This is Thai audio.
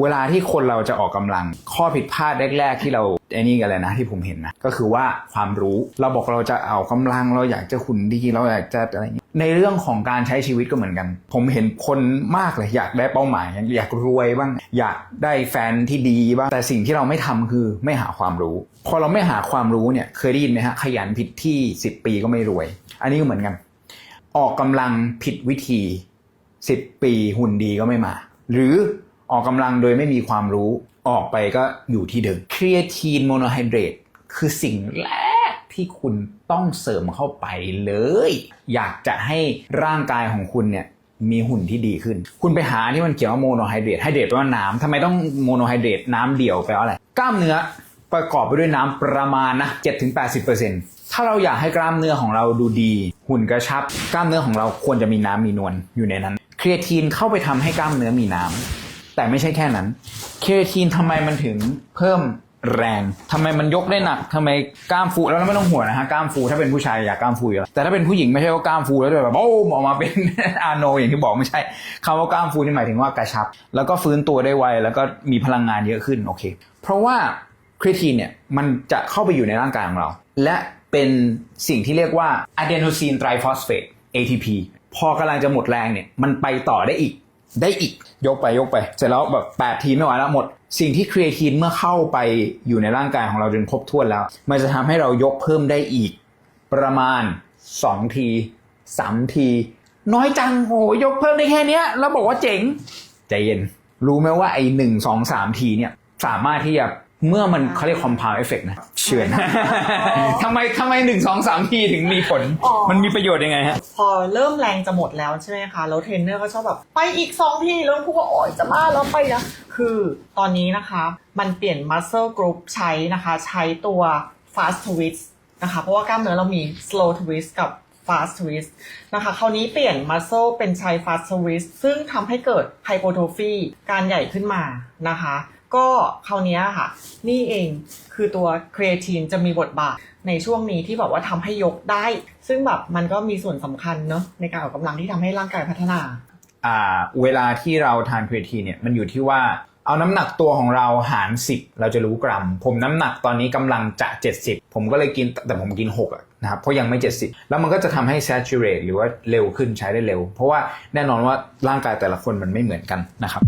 เวลาที่คนเราจะออกกำลังข้อผิดพลาดแรก ๆ ที่เราไอ้นี่กันเลยนะที่ผมเห็นนะก็คือว่าความรู้เราบอกเราจะเอากำลังเราอยากจะหุ่นดีเราอยากจะอะไรอย่างเงี้ยในเรื่องของการใช้ชีวิตก็เหมือนกัน ผมเห็นคนมากเลย อยากได้เป้าหมาย อยากรวยบ้าง อยากได้แฟนที่ดีบ้างแต่สิ่งที่เราไม่ทำคือไม่หาความรู้ พอเราไม่หาความรู้เนี่ยเคยได้ยินไหมฮะขยันผิดที่ 10 ปีก็ไม่รวย อันนี้ก็เหมือนกัน ออกกำลังผิดวิธี 10 ปีหุ่นดีก็ไม่มา หรือ ออกกำลังโดยไม่มีความรู้ออกไปก็อยู่ที่เดิมครีเอทีนโมโนไฮเดรตคือสิ่งแรกที่คุณต้องเสริมเข้าไปเลย อยากจะให้ร่างกายของคุณเนี่ยมีหุ่นที่ดีขึ้น คุณไปหาที่มันเขียนว่าโมโนไฮเดรตไฮเดรตแปลว่าน้ำทำไมต้องโมโนไฮเดรตน้ำเดียวแปลว่าอะไร กล้ามเนื้อประกอบไปด้วยน้ำประมาณนะ7-80%ถ้าเราอยากให้กล้ามเนื้อของเราดูดี หุ่นกระชับ กล้ามเนื้อของเราควรจะมีน้ำมีนวลอยู่ในนั้น ครีเอทีนเข้าไปทำให้กล้ามเนื้อมีน้ำ แต่ไม่ใช่แค่นั้นครีเอทีนทำไมมันถึงเพิ่มแรงทำไมมันยกได้หนักทำไมกล้ามฟูแล้วไม่ต้องห่วงนะฮะกล้ามฟูถ้าเป็นผู้ชายอยากกล้ามฟูอยู่แล้วแต่ถ้าเป็นผู้หญิงไม่ใช่ว่ากล้ามฟูแล้วแบบโอ้มออกมาเป็นอาโนอย่างที่บอกไม่ใช่คำว่ากล้ามฟูนี่หมายถึงว่ากระชับ แล้วก็ฟื้นตัวได้ไวแล้วก็มีพลังงานเยอะขึ้นโอเค เพราะว่าครีทีนเนี่ยมันจะเข้าไปอยู่ในร่างกายของเรา และเป็นสิ่งที่เรียกว่าอะเดโนซีนไตรฟอสเฟต ATP พอกำลังจะหมดแรงเนี่ยมันไปต่อได้อีก ได้อีกยกไปยกไป เสร็จแล้วแบบ8ทีไม่ไหวแล้วหมด สิ่งที่ครีเอทีนเมื่อเข้าไปอยู่ในร่างกายของเราจนครบถ้วนแล้ว มันจะทำให้เรายกเพิ่มได้อีก ประมาณ 2 ที3ที น้อยจังโอ้โหยกเพิ่มได้แค่เนี้ย แล้วบอกว่าเจ๋ง ใจเย็น รู้ไหมว่าไอ้หนึ่งสองสามทีเนี่ยสามารถที่จะ เมื่อมันเขาเรียก compound effect นะเชื่อนะทำไมทำไมหนึ่งสองสามทีถึงมีผล อ๋อ มันมีประโยชน์ยังไงฮะ พอเริ่มแรงจะหมดแล้วใช่ไหมคะ แล้วเทรนเนอร์ก็ชอบแบบ ไปอีกสองทีแล้วพูดว่าโอ๋ยจะบ้าแล้วไปนะ คือตอนนี้นะคะ มันเปลี่ยน muscle group ใช้นะคะ ใช้ตัว fast twist นะคะ เพราะว่ากล้ามเนื้อเรามี slow twist กับ fast twist นะคะ คราวนี้เปลี่ยน muscle เป็นใช้ fast twist ซึ่งทำให้เกิด hypertrophy การใหญ่ขึ้นมานะคะ ก็คราวนี้ค่ะ นี่เองคือตัว creatine จะมีบทบาทในช่วงนี้ที่แบบว่าทำให้ยกได้ ซึ่งแบบมันก็มีส่วนสำคัญเนอะในการออกกำลังที่ทำให้ร่างกายพัฒนา อ่า เวลาที่เราทานครีเอทีนเนี่ยมันอยู่ที่ว่าเอาน้ำหนักตัวของเราหาร 10 เราจะรู้กรัม ผมน้ำหนักตอนนี้กำลังจะ 70 ผมก็เลยกินแต่ผมกิน6อะนะครับเพราะยังไม่ 70 แล้วมันก็จะทำให้ saturate หรือว่าเร็วขึ้นใช้ได้เร็ว เพราะว่าแน่นอนว่าร่างกายแต่ละคนมันไม่เหมือนกันนะครับ